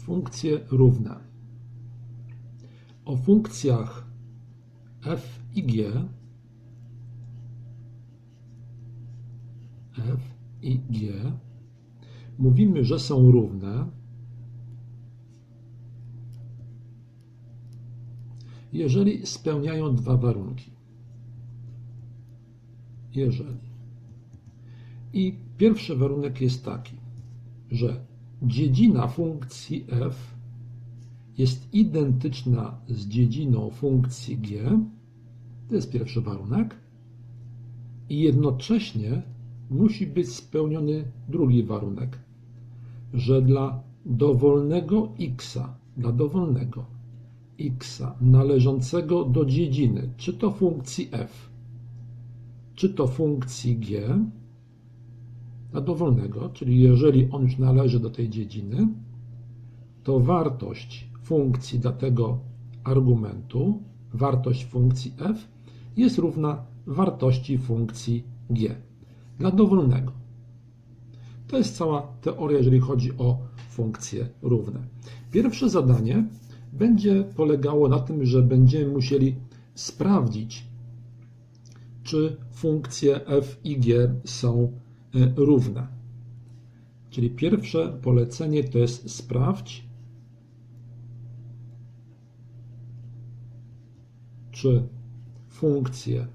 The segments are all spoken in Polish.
funkcje równe. O funkcjach f i g f i g mówimy, że są równe, jeżeli spełniają dwa warunki. Jeżeli. I pierwszy warunek jest taki, że dziedzina funkcji f jest identyczna z dziedziną funkcji g, to jest pierwszy warunek, i jednocześnie musi być spełniony drugi warunek, że dla dowolnego x, dla dowolnego x należącego do dziedziny, czy to funkcji f, czy to funkcji g, dla dowolnego, czyli jeżeli on już należy do tej dziedziny, to wartość funkcji dla tego argumentu, wartość funkcji f jest równa wartości funkcji g dla dowolnego. To jest cała teoria, jeżeli chodzi o funkcje równe. Pierwsze zadanie będzie polegało na tym, że będziemy musieli sprawdzić, czy funkcje f i g są e, równe. Czyli pierwsze polecenie to jest sprawdź, czy funkcje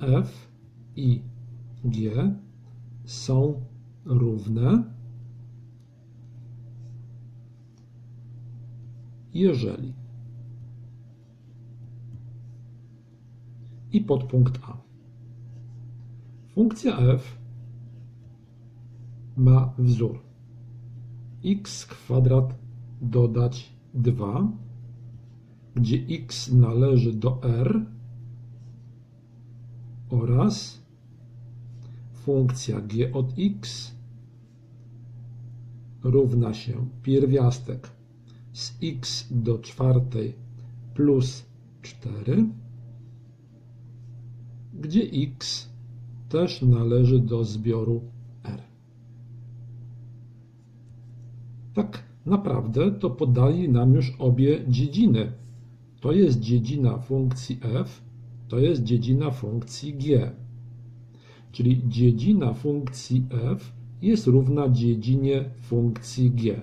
f i g są równe, jeżeli i podpunkt A. Funkcja f ma wzór x kwadrat dodać 2, gdzie x należy do r oraz funkcja g od x równa się pierwiastek z x do czwartej plus 4, gdzie x też należy do zbioru r. Tak naprawdę to podali nam już obie dziedziny. To jest dziedzina funkcji f, to jest dziedzina funkcji g. Czyli dziedzina funkcji f jest równa dziedzinie funkcji g.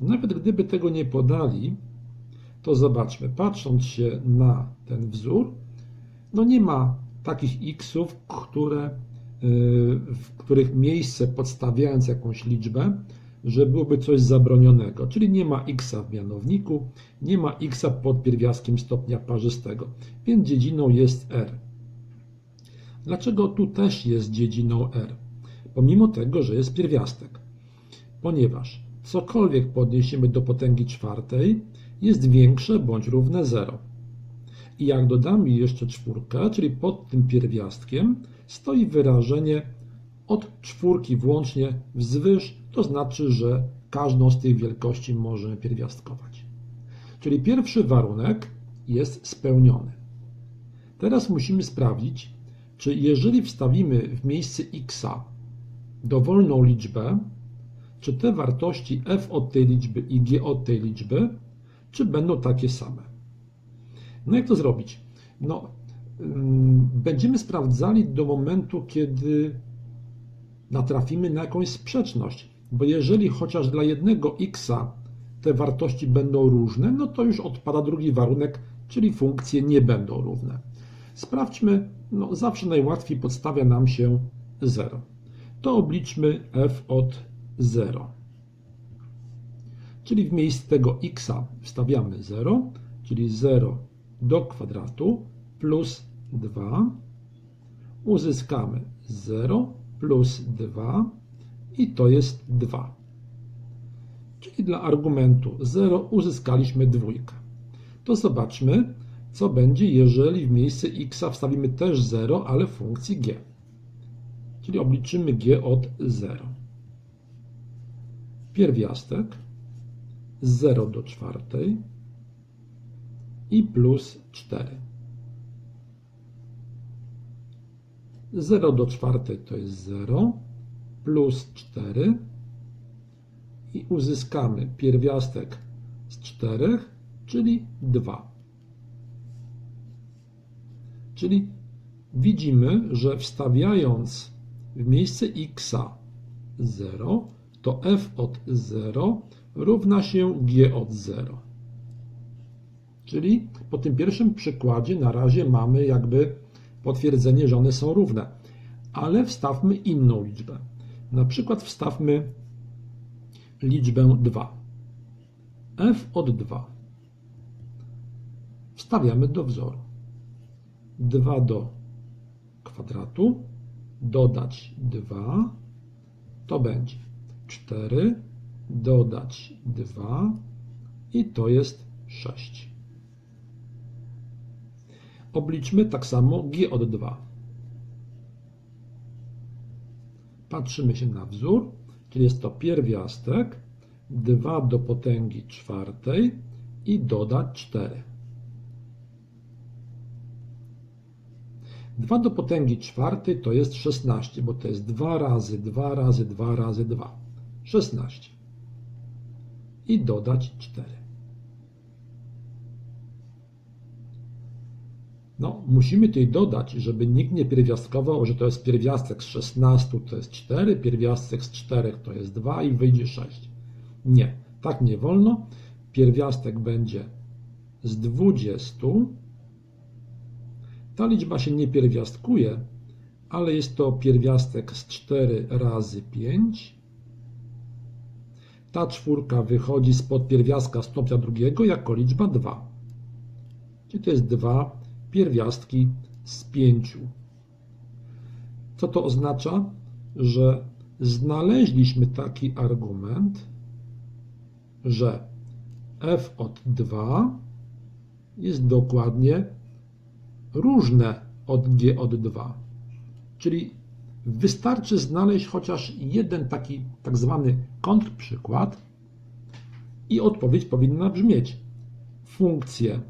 Nawet gdyby tego nie podali, to zobaczmy, patrząc się na ten wzór, no nie ma takich xów, które, y, w których miejsce podstawiając jakąś liczbę, że byłoby coś zabronionego, czyli nie ma x w mianowniku, nie ma x pod pierwiastkiem stopnia parzystego, więc dziedziną jest r. Dlaczego tu też jest dziedziną r? Pomimo tego, że jest pierwiastek. Ponieważ cokolwiek podniesiemy do potęgi czwartej jest większe bądź równe 0. I jak dodamy jeszcze czwórkę, czyli pod tym pierwiastkiem, stoi wyrażenie od czwórki włącznie wzwyż, to znaczy, że każdą z tych wielkości możemy pierwiastkować. Czyli pierwszy warunek jest spełniony. Teraz musimy sprawdzić, czy jeżeli wstawimy w miejsce x dowolną liczbę, czy te wartości f od tej liczby i g od tej liczby, czy będą takie same. No jak to zrobić? No, mm, będziemy sprawdzali do momentu, kiedy natrafimy na jakąś sprzeczność, bo jeżeli chociaż dla jednego x te wartości będą różne, no to już odpada drugi warunek, czyli funkcje nie będą równe. Sprawdźmy, no zawsze najłatwiej podstawia nam się 0. To obliczmy f od 0. Czyli w miejsce tego x wstawiamy 0, czyli 0 do kwadratu plus 2. Uzyskamy 0 plus 2 i to jest 2. Czyli dla argumentu 0 uzyskaliśmy dwójkę. To zobaczmy, co będzie, jeżeli w miejsce x wstawimy też 0, ale w funkcji g. Czyli obliczymy g od 0 pierwiastek 0 do czwartej i plus 4. 0 do czwartej to jest 0 plus 4 i uzyskamy pierwiastek z 4, czyli 2. Czyli widzimy, że wstawiając w miejsce x 0, to f od 0 równa się g od 0. Czyli po tym pierwszym przykładzie na razie mamy jakby potwierdzenie, że one są równe. Ale wstawmy inną liczbę. Na przykład wstawmy liczbę 2. f od 2. Wstawiamy do wzoru. 2 do kwadratu, dodać 2, to będzie 4, dodać 2 i to jest 6. Obliczmy tak samo g od 2. Patrzymy się na wzór, czyli jest to pierwiastek 2 do potęgi czwartej i dodać 4. 2 do potęgi czwartej to jest 16, bo to jest 2 razy 2 razy 2 razy 2. 16. I dodać 4. No, musimy tutaj dodać, żeby nikt nie pierwiastkował, że to jest pierwiastek z 16 to jest 4, pierwiastek z 4 to jest 2 i wyjdzie 6. Nie, tak nie wolno. Pierwiastek będzie z 20. Ta liczba się nie pierwiastkuje, ale jest to pierwiastek z 4 razy 5. Ta czwórka wychodzi spod pierwiastka stopnia drugiego jako liczba 2. Czyli to jest 2 pierwiastki z 5. Co to oznacza? Że znaleźliśmy taki argument, że f od 2 jest dokładnie różne od g od 2. Czyli wystarczy znaleźć chociaż jeden taki tak zwany kontrprzykład i odpowiedź powinna brzmieć funkcje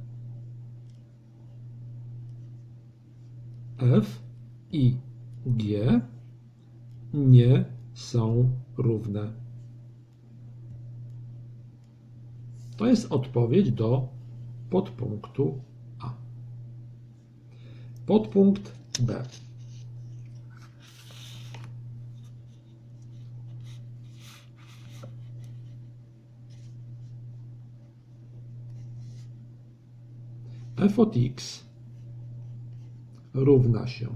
f i g nie są równe. To jest odpowiedź do podpunktu A. Podpunkt B. f od x równa się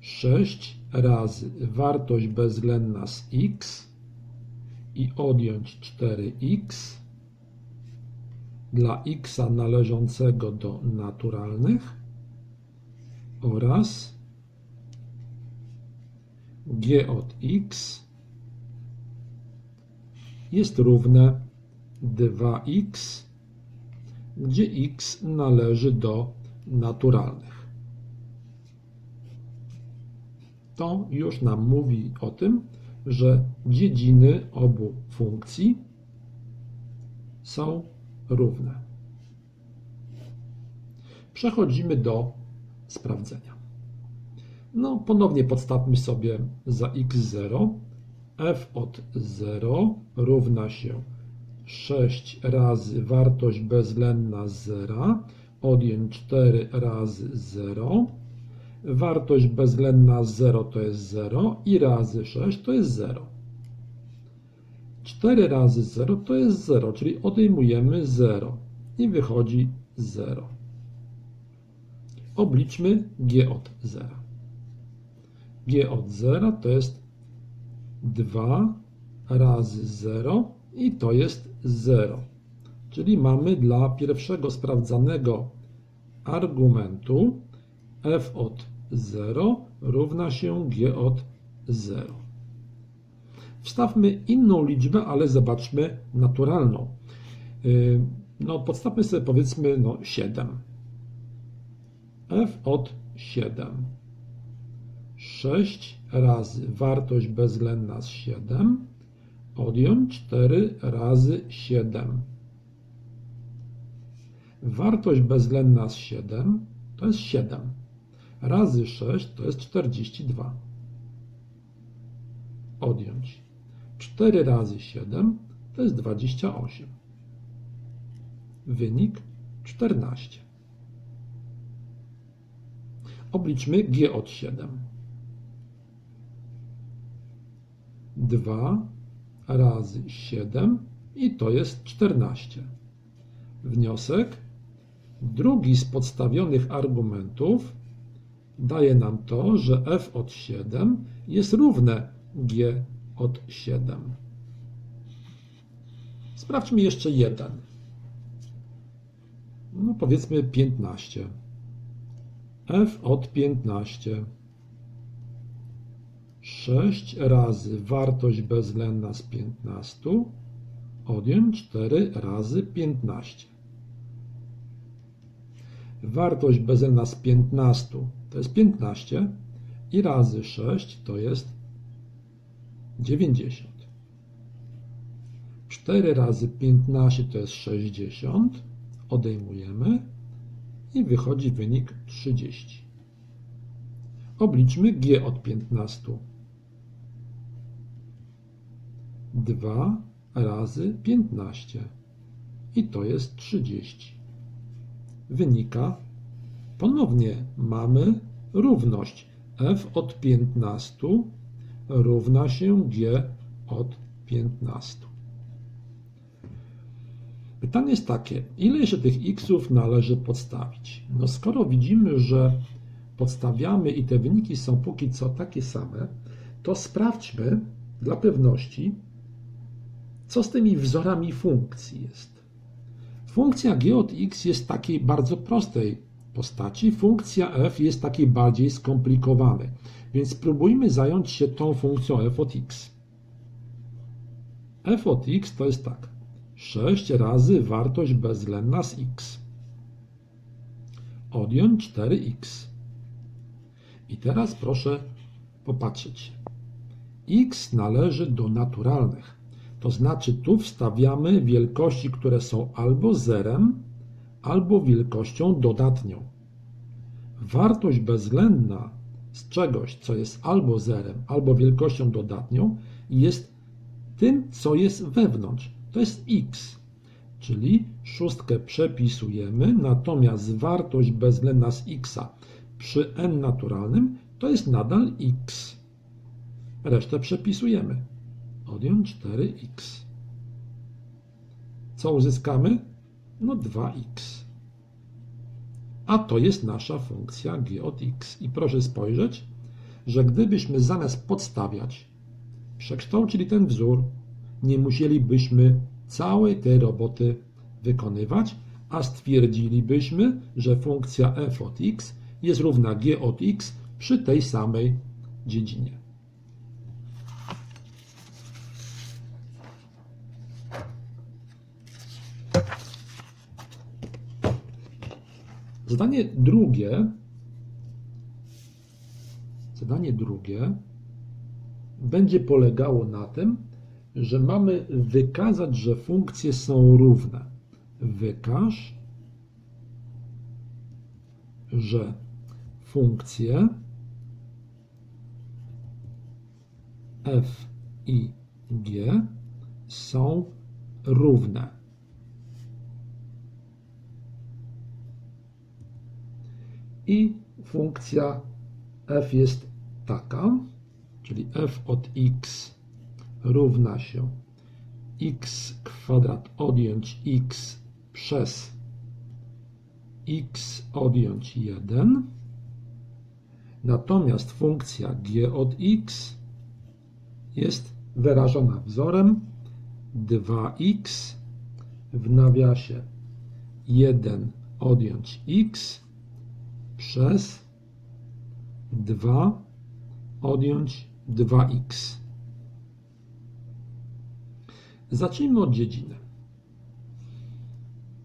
6 razy wartość bezwzględna z x i odjąć 4x dla x należącego do naturalnych oraz g od x jest równe 2x, gdzie x należy do naturalnych. To już nam mówi o tym, że dziedziny obu funkcji są równe. Przechodzimy do sprawdzenia. No, ponownie podstawmy sobie za x0 f od 0 równa się 6 razy wartość bezwzględna 0 odjąć 4 razy 0 wartość bezwzględna 0 to jest 0 i razy 6 to jest 0. 4 razy 0 to jest 0, czyli odejmujemy 0 i wychodzi 0. Obliczmy g od 0. g od 0 to jest 2 razy 0 i to jest 0. Czyli mamy dla pierwszego sprawdzanego argumentu f od 0 równa się g od 0. Wstawmy inną liczbę, ale zobaczmy naturalną. Y, no, podstawmy sobie powiedzmy no, 7. f od 7. 6 razy wartość bezwzględna z 7 odjąć 4 razy 7. Wartość bezwzględna z 7 to jest 7. razy 6 to jest 42. Odjąć 4 razy 7 to jest 28. Wynik 14. Obliczmy g od 7. 2 razy 7 i to jest 14. Wniosek drugi z podstawionych argumentów daje nam to, że f od 7 jest równe g od 7. Sprawdźmy jeszcze jeden. No powiedzmy 15. f od 15. 6 razy wartość bezwzględna z 15 odjąć 4 razy 15. Wartość bezwzględna z 15 to jest 15 i razy 6 to jest 90. 4 razy 15 to jest 60. Odejmujemy i wychodzi wynik 30. Obliczmy g od 15. 2 razy 15 i to jest 30. Wynika, ponownie mamy równość f od 15 równa się g od 15. Pytanie jest takie, ile jeszcze tych xów należy podstawić? No skoro widzimy, że podstawiamy i te wyniki są póki co takie same, to sprawdźmy dla pewności, co z tymi wzorami funkcji jest. Funkcja g od x jest takiej bardzo prostej postaci, funkcja f jest takiej bardziej skomplikowanej. Więc spróbujmy zająć się tą funkcją f od x. f od x to jest tak. 6 razy wartość bezwzględna z x. Odjąć 4x. I teraz proszę popatrzeć. x należy do naturalnych. To znaczy tu wstawiamy wielkości, które są albo zerem, albo wielkością dodatnią. Wartość bezwzględna z czegoś, co jest albo zerem, albo wielkością dodatnią, jest tym, co jest wewnątrz. To jest x. Czyli szóstkę przepisujemy, natomiast wartość bezwzględna z x przy n naturalnym to jest nadal x. Resztę przepisujemy. Odjąć 4x. Co uzyskamy? No 2x a to jest nasza funkcja g od x. I proszę spojrzeć, że gdybyśmy zamiast podstawiać przekształcili ten wzór, nie musielibyśmy całej tej roboty wykonywać, a stwierdzilibyśmy, że funkcja f od x jest równa g od x przy tej samej dziedzinie. Zadanie drugie, zadanie drugie będzie polegało na tym, że mamy wykazać, że funkcje są równe. Wykaż, że funkcje f i g są równe. I funkcja f jest taka, czyli f od x równa się x kwadrat odjąć x przez x odjąć 1. Natomiast funkcja g od x jest wyrażona wzorem 2x w nawiasie 1 odjąć x przez 2 odjąć 2x. Zacznijmy od dziedziny.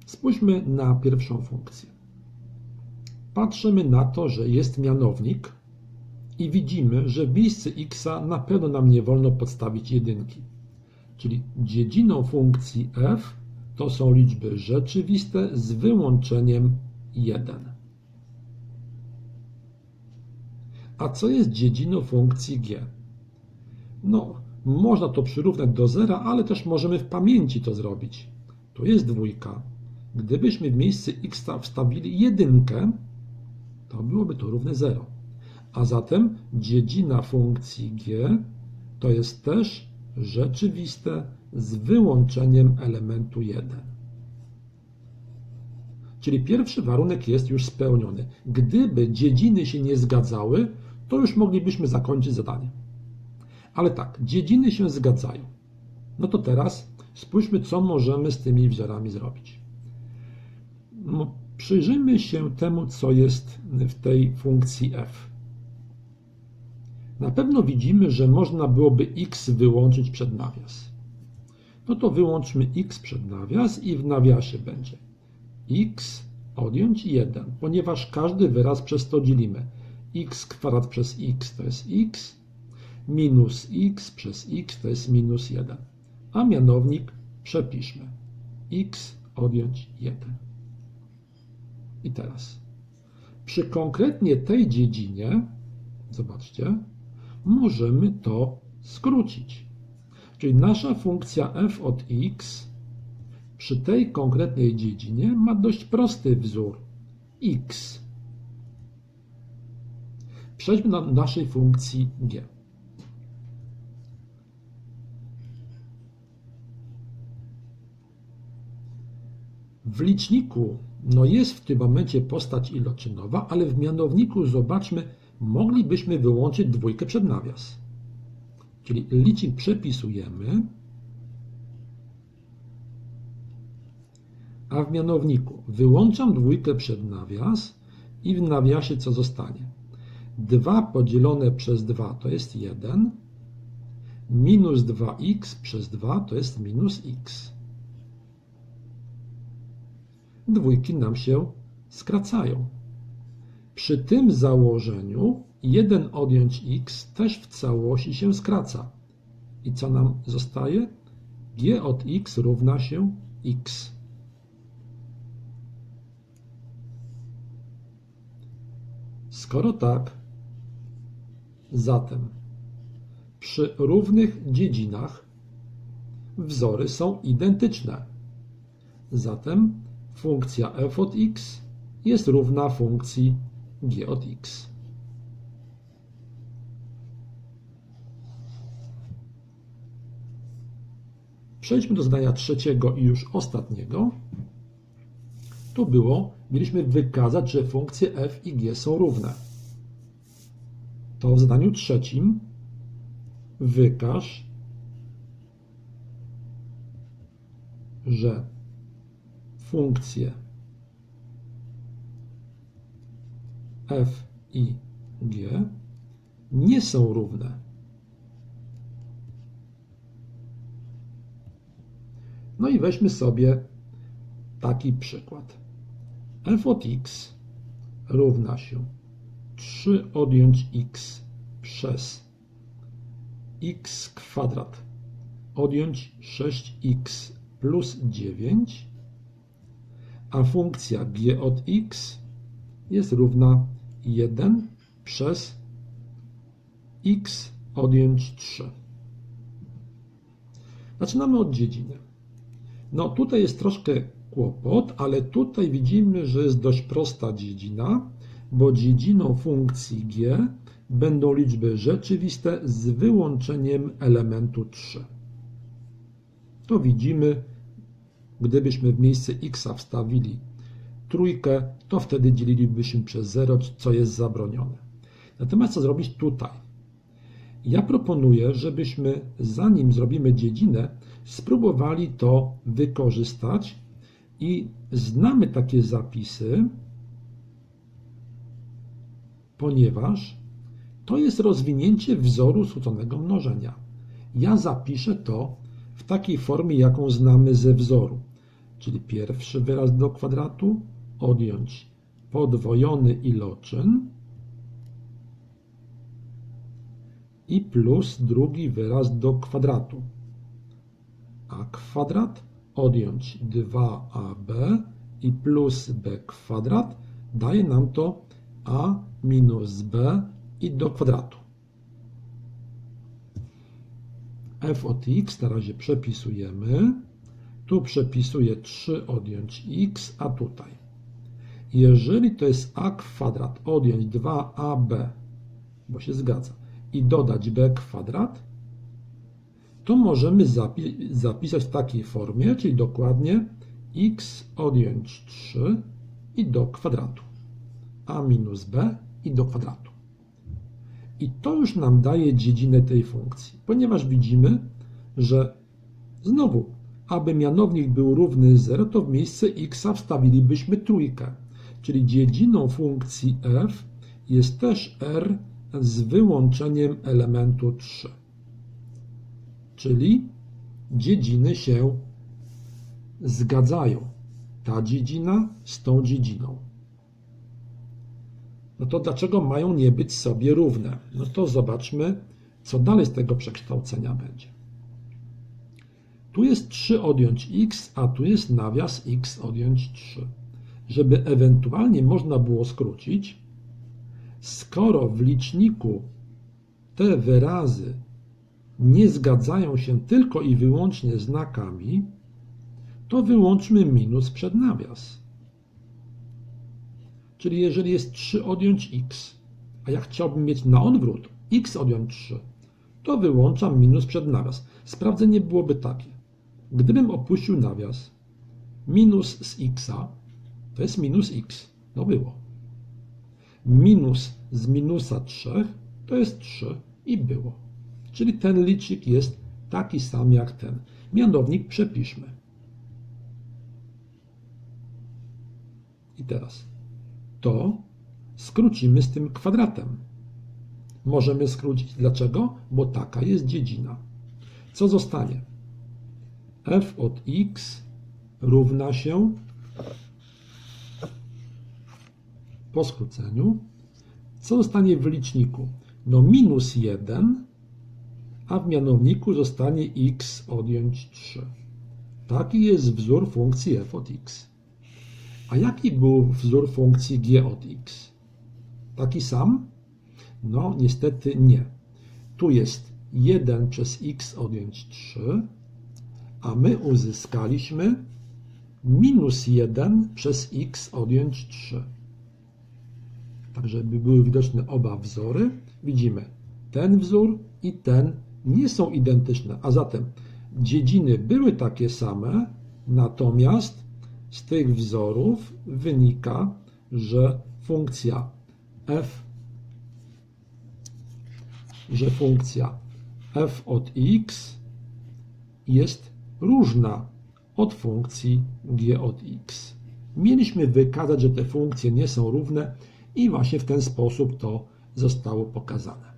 Spójrzmy na pierwszą funkcję. Patrzymy na to, że jest mianownik i widzimy, że w miejsce x na pewno nam nie wolno podstawić jedynki. Czyli dziedziną funkcji f to są liczby rzeczywiste z wyłączeniem 1. A co jest dziedziną funkcji g? No, można to przyrównać do zera, ale też możemy w pamięci to zrobić. Tu jest dwójka. Gdybyśmy w miejsce x wstawili jedynkę, to byłoby to równe 0. A zatem dziedzina funkcji g to jest też rzeczywiste z wyłączeniem elementu 1. Czyli pierwszy warunek jest już spełniony. Gdyby dziedziny się nie zgadzały, to już moglibyśmy zakończyć zadanie. Ale tak, dziedziny się zgadzają. No to teraz spójrzmy, co możemy z tymi wzorami zrobić. No, przyjrzyjmy się temu, co jest w tej funkcji f. Na pewno widzimy, że można byłoby x wyłączyć przed nawias. No to wyłączmy x przed nawias i w nawiasie będzie x odjąć 1, ponieważ każdy wyraz przez to dzielimy. X kwadrat przez x to jest x, minus x przez x to jest minus 1. A mianownik przepiszmy. x odjąć 1. I teraz przy konkretnie tej dziedzinie, zobaczcie, możemy to skrócić. Czyli nasza funkcja f od x przy tej konkretnej dziedzinie ma dość prosty wzór x. Przejdźmy do naszej funkcji g. W liczniku no jest w tym momencie postać iloczynowa, ale w mianowniku zobaczmy, moglibyśmy wyłączyć dwójkę przed nawias. Czyli licznik przepisujemy, a w mianowniku wyłączam dwójkę przed nawias i w nawiasie co zostanie? 2 podzielone przez 2 to jest 1, minus 2x przez 2 to jest minus x. Dwójki nam się skracają. Przy tym założeniu 1 odjąć x też w całości się skraca. I co nam zostaje? g od x równa się x. Skoro tak, zatem przy równych dziedzinach wzory są identyczne. Zatem funkcja f od x jest równa funkcji g od x. Przejdźmy do zadania trzeciego i już ostatniego. Tu było, mieliśmy wykazać, że funkcje f i g są równe. To w zadaniu trzecim wykaż, że funkcje f i g nie są równe. No i weźmy sobie taki przykład. f od x równa się 3 odjąć x przez x kwadrat odjąć 6x plus 9, a funkcja g od x jest równa 1 przez x odjąć 3. Zaczynamy od dziedziny. No tutaj jest troszkę kłopot, ale tutaj widzimy, że jest dość prosta dziedzina, bo dziedziną funkcji g będą liczby rzeczywiste z wyłączeniem elementu 3. To widzimy, gdybyśmy w miejsce x wstawili trójkę, to wtedy dzielilibyśmy przez 0, co jest zabronione. Natomiast co zrobić tutaj? Ja proponuję, żebyśmy zanim zrobimy dziedzinę, spróbowali to wykorzystać i znamy takie zapisy, ponieważ to jest rozwinięcie wzoru skróconego mnożenia. Ja zapiszę to w takiej formie, jaką znamy ze wzoru, czyli pierwszy wyraz do kwadratu odjąć podwojony iloczyn i plus drugi wyraz do kwadratu. a kwadrat odjąć 2ab i plus b kwadrat daje nam to a minus b i do kwadratu. f od x na razie przepisujemy. Tu przepisuję 3 odjąć x, a tutaj. Jeżeli to jest a kwadrat odjąć 2ab, bo się zgadza, i dodać b kwadrat, to możemy zapi zapisać w takiej formie, czyli dokładnie x odjąć 3 i do kwadratu. A minus b i do kwadratu. I to już nam daje dziedzinę tej funkcji, ponieważ widzimy, że znowu, aby mianownik był równy 0, to w miejsce x wstawilibyśmy trójkę, czyli dziedziną funkcji f jest też r z wyłączeniem elementu 3. Czyli dziedziny się zgadzają. Ta dziedzina z tą dziedziną. No to dlaczego mają nie być sobie równe? No to zobaczmy, co dalej z tego przekształcenia będzie. Tu jest 3 odjąć x, a tu jest nawias x odjąć 3. Żeby ewentualnie można było skrócić, skoro w liczniku te wyrazy nie zgadzają się tylko i wyłącznie znakami, to wyłączmy minus przed nawias. Czyli jeżeli jest 3 odjąć x, a ja chciałbym mieć na odwrót x odjąć 3, to wyłączam minus przed nawias. Sprawdzenie byłoby takie. Gdybym opuścił nawias, minus z x, to jest minus x. No było. Minus z minusa 3 to jest 3 i było. Czyli ten licznik jest taki sam jak ten. Mianownik przepiszmy. I teraz to skrócimy z tym kwadratem. Możemy skrócić. Dlaczego? Bo taka jest dziedzina. Co zostanie? f od x równa się po skróceniu. Co zostanie w liczniku? No minus 1, a w mianowniku zostanie x odjąć 3. Taki jest wzór funkcji f od x. A jaki był wzór funkcji g od x? Taki sam? No, niestety nie. Tu jest 1 przez x odjąć 3, a my uzyskaliśmy minus 1 przez x odjąć 3. Tak, żeby były widoczne oba wzory, widzimy ten wzór i ten nie są identyczne, a zatem dziedziny były takie same, natomiast z tych wzorów wynika, że funkcja f, że funkcja f od x jest różna od funkcji g od x. Mieliśmy wykazać, że te funkcje nie są równe i właśnie w ten sposób to zostało pokazane.